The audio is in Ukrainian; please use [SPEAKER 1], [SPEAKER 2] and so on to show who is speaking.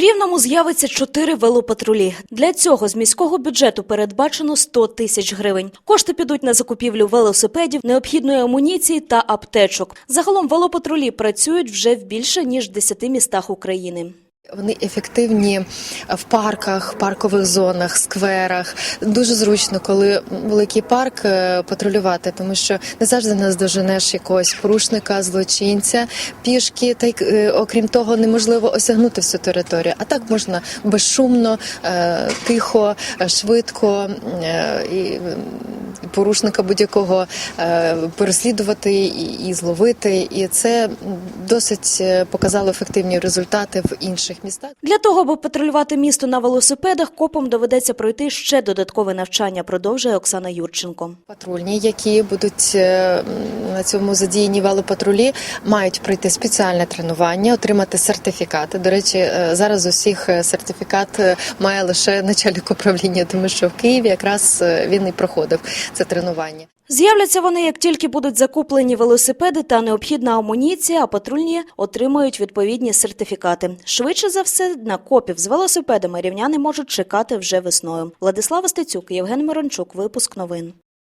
[SPEAKER 1] Рівному з'явиться чотири велопатрулі. Для цього з міського бюджету передбачено 100 тисяч гривень. Кошти підуть на закупівлю велосипедів, необхідної амуніції та аптечок. Загалом велопатрулі працюють вже в більше ніж 10 містах України.
[SPEAKER 2] Вони ефективні в парках, паркових зонах, скверах. Дуже зручно, коли великий парк е, патрулювати, тому що не завжди нас доженеш якогось порушника, злочинця, пішки. Та й е, окрім того, неможливо осягнути всю територію. А так можна безшумно, е, тихо, швидко і порушника будь-якого е, переслідувати і, і зловити. І це досить е, показало ефективні результати в інших містах.
[SPEAKER 1] Для того, аби патрулювати місто на велосипедах, копам доведеться пройти ще додаткове навчання, продовжує Оксана Юрченко.
[SPEAKER 2] Патрульні, які будуть е, на цьому задіяні велопатрулі, мають пройти спеціальне тренування, отримати сертифікати. До речі, зараз у всіх е, сертифікат має лише начальник управління, тому що в Києві якраз він і проходив це тренування.
[SPEAKER 1] З'являться вони, як тільки будуть закуплені велосипеди та необхідна амуніція, а патрульні отримають відповідні сертифікати. Швидше за все, на копів з велосипедами рівняни можуть чекати вже весною. Владислава Стецюк, Євген Мирончук, випуск новин.